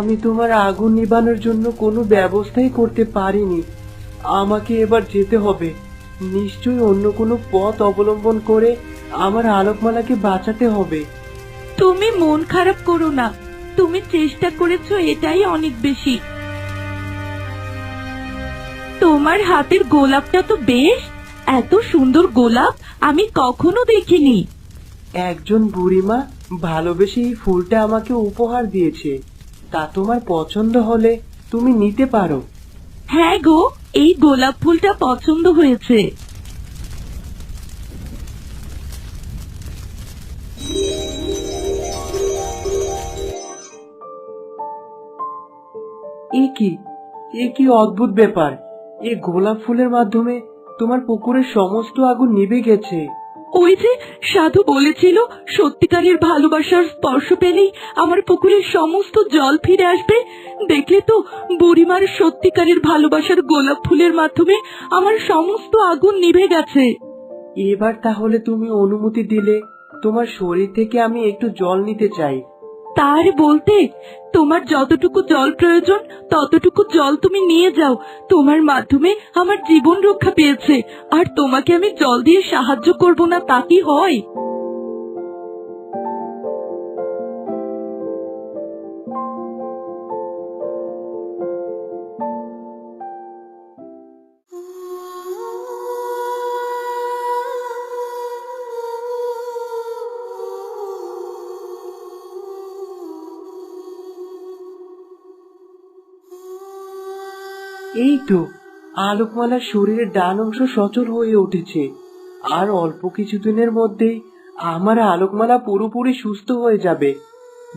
আমি তোমার আগুন নিবানোর জন্য কোনো ব্যবস্থাই করতে পারিনি। আমাকে এবার যেতে হবে। নিশ্চয়ই অন্য কোনো পথ অবলম্বন করে আমার আলোকমালাকে বাঁচাতে হবে। তুমি মন খারাপ করো না। তুমি চেষ্টা করেছ এটাই অনেক বেশি। তোমার হাতের গোলাপটা তো বেশ। এত সুন্দর গোলাপ আমি কখনো দেখিনি। একজন বুড়িমা ভালোবেসে এই ফুলটা আমাকে উপহার দিয়েছে। তা তোমার পছন্দ হলে তুমি নিতে পারো। হ্যাঁ গো এই গোলাপ ফুলটা পছন্দ হয়েছে। এ কি? এ কি অদ্ভুত ব্যাপার। এ গোলাপ ফুলের মাধ্যমে তোমার পুকুরের সমস্ত আগুন নিভে গেছে। ওই যে সাধু বলেছিল, সত্যিকারের ভালোবাসার স্পর্শ পেলেই আমার পুকুরের সমস্ত জল ফিরে আসবে। দেখলে তো, বুড়িমার সত্যিকারের ভালোবাসার গোলাপ ফুলের মাধ্যমে আমার সমস্ত আগুন নিভে গেছে। এবার তাহলে তুমি অনুমতি দিলে, তোমার শরীর থেকে আমি একটু জল নিতে চাই। তার বলতে, তোমার যতটুকু জল প্রয়োজন, ততটুকু জল তুমি নিয়ে যাও। তোমার মাধ্যমে আমার জীবন রক্ষা পেয়েছে, আর তোমাকে আমি জল দিয়ে সাহায্য করব না তা কি হয়? তো আলোকমালার শরীরের ডান অংশ সচল হয়ে উঠেছে। আর অল্প কিছুদিনের মধ্যেই আমার আলোকমালা পুরোপুরি সুস্থ হয়ে যাবে।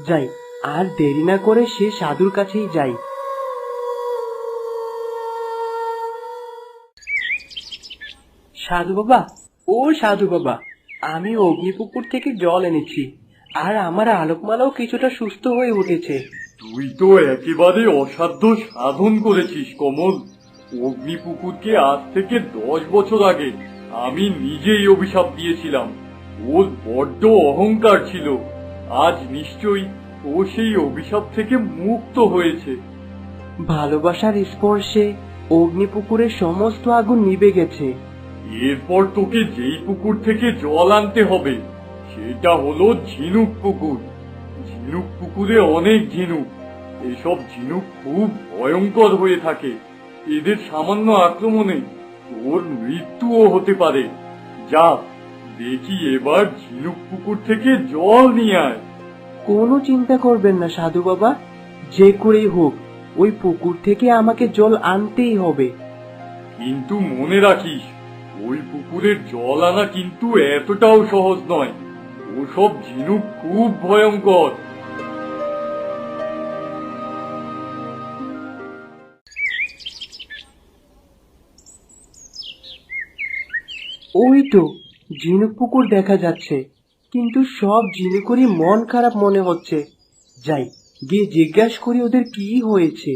যাই, আর দেরি না করে সে সাধুর কাছেই যাই। সাধু বাবা, ও সাধু বাবা, আমি অগ্নিপুকুর থেকে জল এনেছি, আর আমার আলোকমালাও কিছুটা সুস্থ হয়ে উঠেছে। তুই তো একেবারে অসাধ্য সাধন করেছিস, কমল। অগ্নিপুকুরকে আজ থেকে দশ বছর আগে আমি নিজেই অভিশাপ দিয়েছিলাম। ওর বড্ড অহংকার ছিল। আজ নিশ্চয়ই ও সেই অভিশাপ থেকে মুক্ত হয়েছে। ভালোবাসার স্পর্শে অগ্নিপুকুরের সমস্ত আগুন নিভে গেছে। এরপর তোকে যেই পুকুর থেকে জল আনতে হবে সেটা হলো ঝিনুক পুকুর। ঝিনুক পুকুরে অনেক ঝিনুক। এসব ঝিনুক খুব ভয়ঙ্কর হয়ে থাকে। এদের সামান্য আক্রমণে তোর মৃত্যুও হতে পারে। যা দেখি এবার ঝিনুক পুকুর থেকে জল নিয়ে আয়। কোনো চিন্তা করবেন না সাধু বাবা। যে করেই হোক ওই পুকুর থেকে আমাকে জল আনতেই হবে। কিন্তু মনে রাখিস ওই পুকুরের জল আনা কিন্তু এতটাও সহজ নয়। ওসব ঝিনুক খুব ভয়ঙ্কর। ওই তো ঝিনুক পুকুর দেখা যাচ্ছে। কিন্তু সব ঝিনুকেরই মন খারাপ মনে হচ্ছে। যাই, গিয়ে জিজ্ঞাসা করি ওদের কি হয়েছে।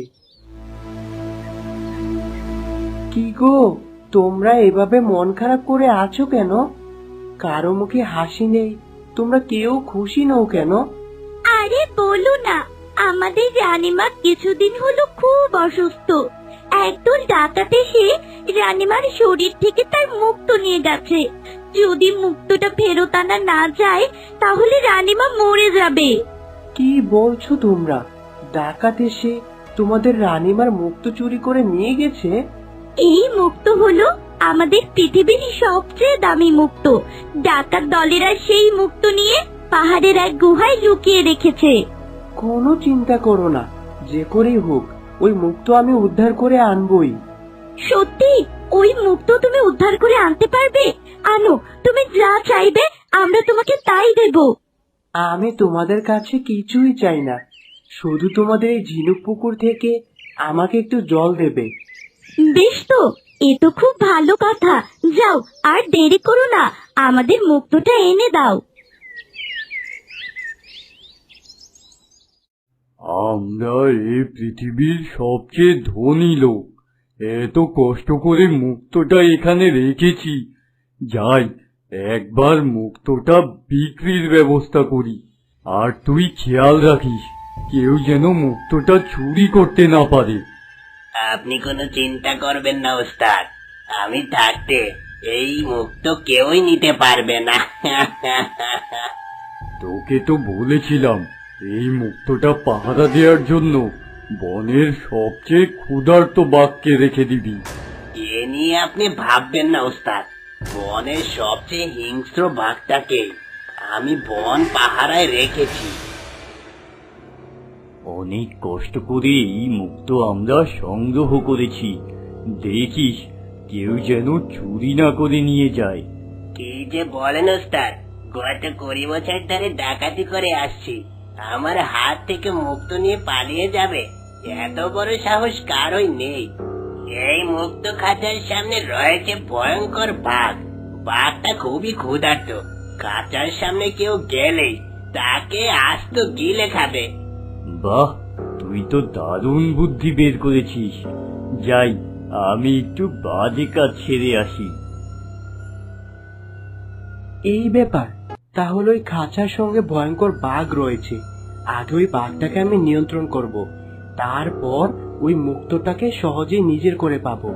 কি গো, তোমরা এভাবে মন খারাপ করে আছো কেন? কারও মুখে হাসি নেই, তোমরা কেউ খুশি নও কেন? আরে বলো না, আমাদের রানীমা কিছুদিন হলো খুব অসুস্থ। একদল ডাকাত এসে রানীমার শরীর থেকে তার মুক্ত নিয়ে গেছে। যদি মুক্তটা ফেরত আনা না যায় তাহলে রানীমা মরে যাবে। কি বলছো তোমরা? ডাকাত এসে তোমাদের রানীমার মুক্ত চুরি করে নিয়ে গেছে? এই মুক্ত হলো আমাদের পৃথিবীর সবচেয়ে দামি মুক্ত। ডাকাত দলেরা সেই মুক্ত নিয়ে পাহাড়ের এক গুহায় লুকিয়ে রেখেছে। কোনো চিন্তা করো না যে করেই হোক। ওই মুক্ত আমি উদ্ধার করে আনবই। সত্যি? ওই মুক্ত তুমি উদ্ধার করে আনতে পারবে? আনো তুমি যা চাইবে আমরা তোমাকে তাই দেব। আমি তোমাদের কাছে কিছুই চাই না। শুধু তোমাদের এই ঝিনুক পুকুর থেকে আমাকে একটু জল দেবে। বেশ তো এ তো খুব ভালো কথা। যাও আর দেরি করো না। আমাদের মুক্তটা এনে দাও। আমরা এই পৃথিবীর সবচেয়ে ধনী লোক। এত কষ্ট করে মুক্তটা এখানে রেখেছি। যাই একবার মুক্তটা বিক্রির ব্যবস্থা করি। আর তুই খেয়াল রাখিস কেউ যেন মুক্তটা চুরি করতে না পারে। আপনি কোনো চিন্তা করবেন না ওস্তাদ আমি থাকতে এই মুক্ত কেউই নিতে পারবে না। তোকে তো বলেছিলাম এই মুক্তটা পাহারা দেওয়ার জন্য বনের সবচেয়ে ক্ষুধার্ত বাঘকে রেখে দিবি। এ নিয়ে আপনি ভাববেন না ওস্তাদ। বনের সবচেয়ে হিংস্র বাঘটাকে আমি বন পাহারায় রেখেছি। অনেক কষ্ট করে এই মুক্ত আমরা সংগ্রহ করেছি। দেখিস কেউ যেন চুরি না করে নিয়ে যায়। কি যে বলেন ওস্তাদ। গত কুড়ি বছর ধরে ডাকাতি করে আসছি। আমার হাত থেকে মুক্ত নিয়ে পালিয়ে যাবে। এত বড় সাহস কারোই নেই। এই মুক্ত খাঁচার সামনে রয়েছে ভয়ঙ্কর বাঘ। বাঘটা খুবই ক্ষুধার্ত। খাঁচার সামনে কেউ গেলেই তাকে আস্ত গিলে খাবে। বাহ তুই তো দারুণ বুদ্ধি বের করেছিস। যাই আমি একটু বাজে কাজ ছেড়ে আসি। এই ব্যাপার তাহলে ওই খাঁচার সঙ্গে ভয়ঙ্কর বাঘ রয়েছে। আগে ওই বাঘটাকে আমি নিয়ন্ত্রণ করব। তারপর ওই মুক্তটাকে সহজেই নিজের করে পাবো।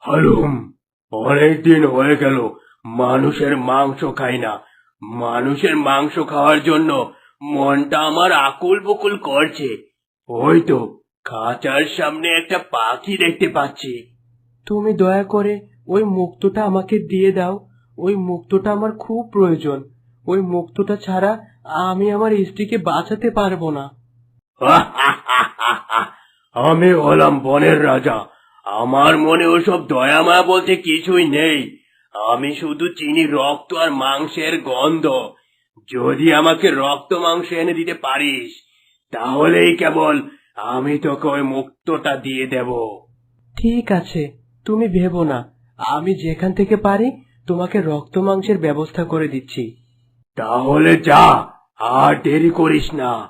হালুম অনেকদিন হয়ে গেল। মানুষের মাংস খাই না। মানুষের মাংস খাওয়ার জন্য মনটা আমার আকুল বকুল করছে। ওই তো খাঁচার সামনে একটা পাখি দেখতে পাচ্ছি। তুমি দয়া করে ওই মুক্তটা আমাকে দিয়ে দাও। ওই মুক্তটা আমার খুব প্রয়োজন। ওই মুক্তটা ছাড়া আমি আমার স্ত্রীকে বাঁচাতে পারব না। আমি হলাম বনের রাজা। আমার মনে ওসব দয়া মায়া বলতে কিছুই নেই। আমি শুধু চিনি রক্ত আর মাংসের গন্ধ। যদি আমাকে রক্ত মাংস এনে দিতে পারিস, তাহলেই কেবল আমি তোকে ওই মুক্তটা দিয়ে দেব। ঠিক আছে তুমি ভেবো না। আমি যেখান থেকে পারি তোমাকে রক্ত মাংসের ব্যবস্থা করে দিচ্ছি। তাহলে যা আর দেরি করিস না।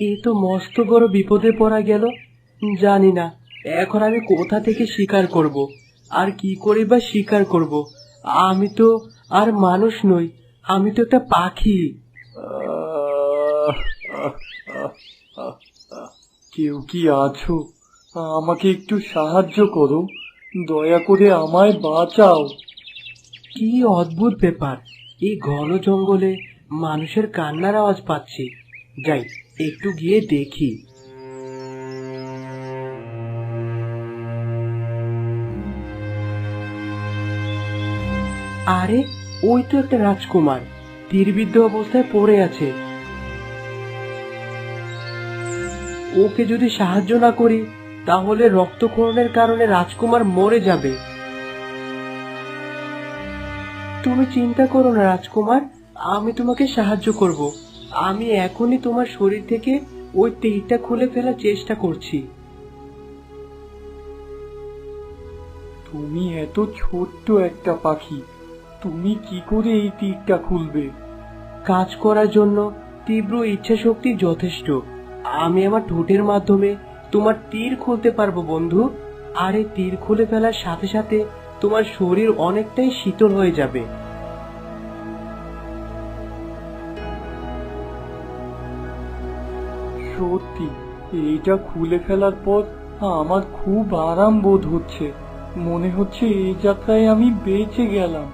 এ তো মস্ত বড় বিপদে পড়া গেল। জানি না এখন আমি কোথা থেকে শিকার করব? আর কি করে বা শিকার করব? আমি তো আর মানুষ নই আমি তো একটা পাখি। কেউ কি আছো? আমাকে একটু সাহায্য করো। দয়া করে আমায় বাঁচাও। কি অদ্ভুত ব্যাপার। এই ঘন জঙ্গলে মানুষের কান্নার আওয়াজ পাচ্ছি। যাই একটু গিয়ে দেখি। আরে ওই তো একটা রাজকুমার। তীরবিদ্ধ অবস্থায় পড়ে আছে। ওকে যদি সাহায্য না করি, তাহলে রক্তক্ষরণের কারণে রাজকুমার মরে যাবে। তুমি চিন্তা করো না রাজকুমার, আমি তোমাকে সাহায্য করব। আমি এখনই তোমার শরীর থেকে ওই তীরটা খুলে ফেলার চেষ্টা করছি। তুমি এত ছোট্ট একটা পাখি তুমি কি করে এই তীরটা খুলবে? কাজ করার জন্য তীব্র ইচ্ছা শক্তি যথেষ্ট। আমি আমার ঠোঁটের মাধ্যমে তোমার তীর খুলতে পারব, বন্ধু। আর এই তীর খুলে ফেলার সাথে সাথে তোমার শরীর অনেকটাই শীতল হয়ে যাবে। সত্যি, এইটা খুলে ফেলার পর আমার খুব আরাম বোধ হচ্ছে। মনে হচ্ছে এই যাত্রায় আমি বেঁচে গেলাম।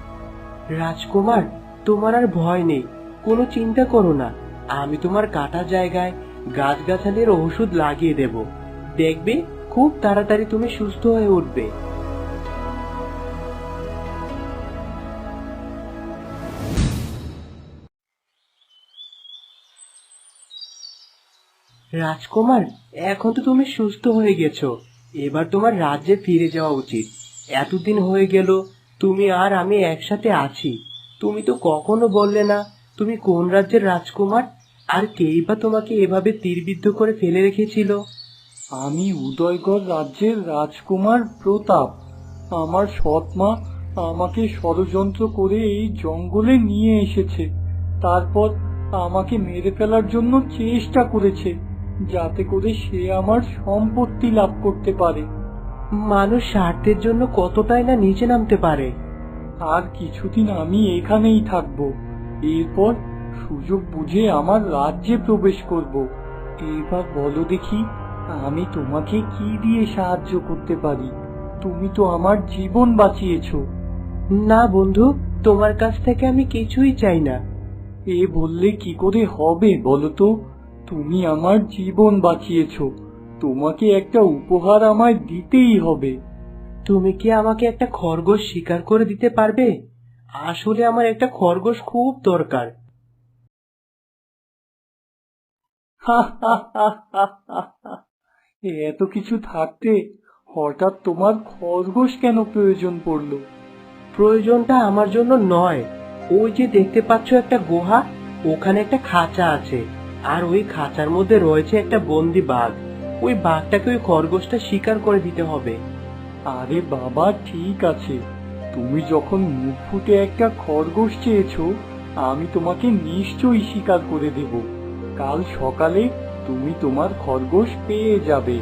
রাজকুমার, তোমার আর ভয় নেই। কোনো চিন্তা করো না। আমি তোমার কাটা জায়গায় গাছগাছালির ওষুধ লাগিয়ে দেব। দেখবে, খুব তাড়াতাড়ি তুমি সুস্থ হয়ে উঠবে। রাজকুমার, এখন তো তুমি সুস্থ হয়ে গেছো। এবার তোমার রাজ্যে ফিরে যাওয়া উচিত। এতদিন হয়ে গেল তুমি আর আমি একসাথে আছি। তুমি তো কখনো বললে না, তুমি কোন রাজ্যের রাজকুমার? আর কেই বা তোমাকে এভাবে তীরবিদ্ধ করে ফেলে রেখেছিল? আমি উদয়গড় রাজ্যের রাজকুমার প্রতাপ। আমার সৎ মা আমাকে ষড়যন্ত্র করে এই জঙ্গলে নিয়ে এসেছে। তারপর আমাকে মেরে ফেলার জন্য চেষ্টা করেছে, যাতে করে সে আমার সম্পত্তি লাভ করতে পারে। মানুষ স্বার্থের জন্য কতটাই না নিচে নামতে পারে? আর কিছুদিন আমি এখানেই থাকব। এরপর সুযোগ বুঝে আমার রাজ্যে প্রবেশ করব। এবার বলো দেখি আমি তোমাকে কি দিয়ে সাহায্য করতে পারি? তুমি তো আমার জীবন বাঁচিয়েছো। না বন্ধু তোমার কাছ থেকে আমি কিছুই চাই না। এ বললে কি করে হবে বলো তো? তুমি আমার জীবন বাঁচিয়েছো। তোমাকে একটা উপহার আমায় দিতেই হবে। তুমি কি আমাকে একটা খরগোশ শিকার করে দিতে পারবে? আসলে আমার একটা খরগোশ খুব দরকার। এত কিছু থাকতে হঠাৎ তোমার খরগোশ কেন প্রয়োজন পড়ল? প্রয়োজনটা আমার জন্য নয়। ওই যে দেখতে পাচ্ছ একটা গুহা ওখানে একটা খাঁচা আছে। আর ওই খাঁচার মধ্যে রয়েছে একটা বন্দি বাঘ। ওই বাঘটাকে ওই খরগোশটা শিকার করে দিতে হবে। আরে বাবা, ঠিক আছে। তুমি যখন মুখ ফুটে একটা খরগোশ চেয়েছো, আমি তোমাকে নিশ্চয়ই স্বীকার করে দেব। কাল সকালে তুমি তোমার খরগোশ পেয়ে যাবে।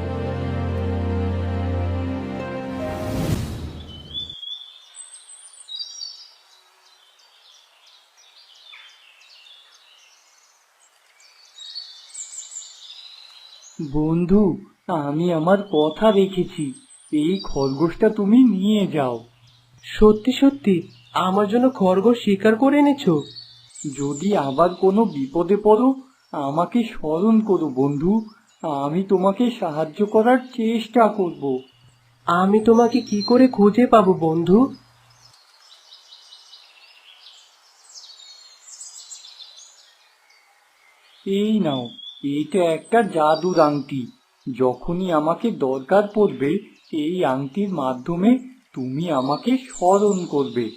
বন্ধু, আমি আমার কথা রেখেছি। এই খরগোশটা তুমি নিয়ে যাও। সত্যি সত্যি, আমার জন্য খরগোশ শিকার করে এনেছো। যদি আবার কোনো বিপদে পড়ো, আমাকে স্মরণ করো বন্ধু, আমি তোমাকে সাহায্য করার চেষ্টা করব। আমি তোমাকে কি করে খুঁজে পাবো বন্ধু? এই নাও এইটা একটা জাদুর আংটি। যখনই আমাকে দরকার পড়বে, এই আংটির মাধ্যমে তুমি আমাকে স্মরণ করবে।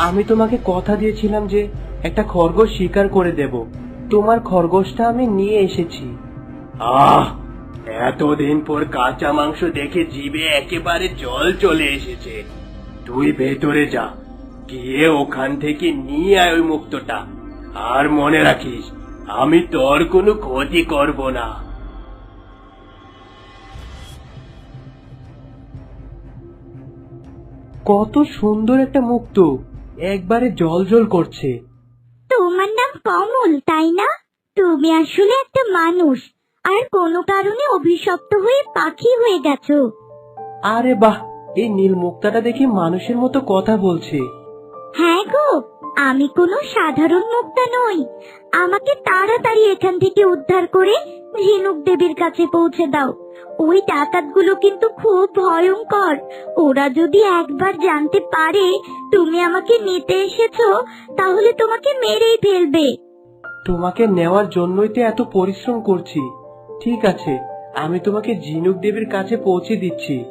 আমি তোমাকে কথা দিয়েছিলাম যে একটা খরগোশ শিকার করে দেব। তোমার খরগোশটা আমি নিয়ে এসেছি। আহ এতদিন পর কাঁচা মাংস দেখে জিভে একেবারে জল চলে এসেছে। তুই ভেতরে যা গিয়ে ওখান থেকে নিয়ে আয় ওই মুক্তটা। আর মনে রাখিস আমি তোর কোনো ক্ষতি করব না। কত সুন্দর একটা মুক্ত। একবারে জল জল করছে। তোমার নাম কমল তাই না? তুমি আসলে একটা মানুষ আর কোনো কারণে অভিশপ্ত হয়ে পাখি হয়ে গেছো। আরে বাহ এই নীল মুক্তাটা দেখি মানুষের মতো কথা বলছে। হ্যাঁ গো আমি কোনো সাধারণ মুক্তা নই। আমাকে তাড়াতাড়ি এখান থেকে উদ্ধার করে ঝিনুক দেবীর কাছে পৌঁছে দাও। ওই ডাকাতগুলো কিন্তু খুব ভয়ঙ্কর। ওরা যদি একবার জানতে পারে তুমি আমাকে নিতে এসেছ, তাহলে তোমাকে মেরেই ফেলবে। তোমাকে নেওয়ার জন্যই তো এত পরিশ্রম করছি। ঠিক আছে, আমি তোমাকে ঝিনুক দেবীর কাছে পৌঁছে দিচ্ছি।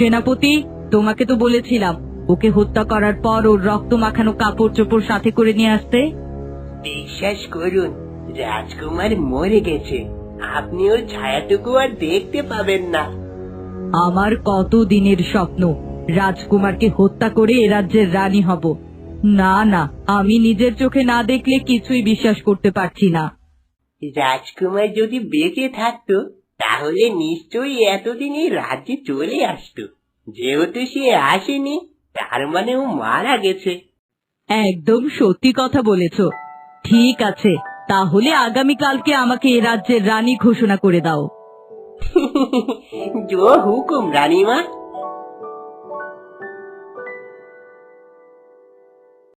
সেনাপতি তোমাকে তো বলেছিলাম ওকে হত্যা করার পর ওর রক্ত মাখানো কাপড় চোপড় সাথে করে নিয়ে আসতে। বিশ্বাস করুন রাজকুমার মরে গেছে। আপনি ওর ছায়াটুকু আর দেখতে পাবেন না। আমার কত দিনের স্বপ্ন রাজকুমারকে হত্যা করে এ রাজ্যের রানী হব। না না আমি নিজের চোখে না দেখলে কিছুই বিশ্বাস করতে পারছি না। রাজকুমার যদি বেঁচে থাকতো তাহলে নিশ্চয়ই এতদিন এই রাজ্যে চলে আসতো। যেহেতু সে আসেনি তার মানে ও মারা গেছে। একদম সত্যি কথা বলেছ। ঠিক আছে তাহলে আগামীকালকে আমাকে এ রাজ্যের রানী ঘোষণা করে দাও। জো হুকুম রানীমা।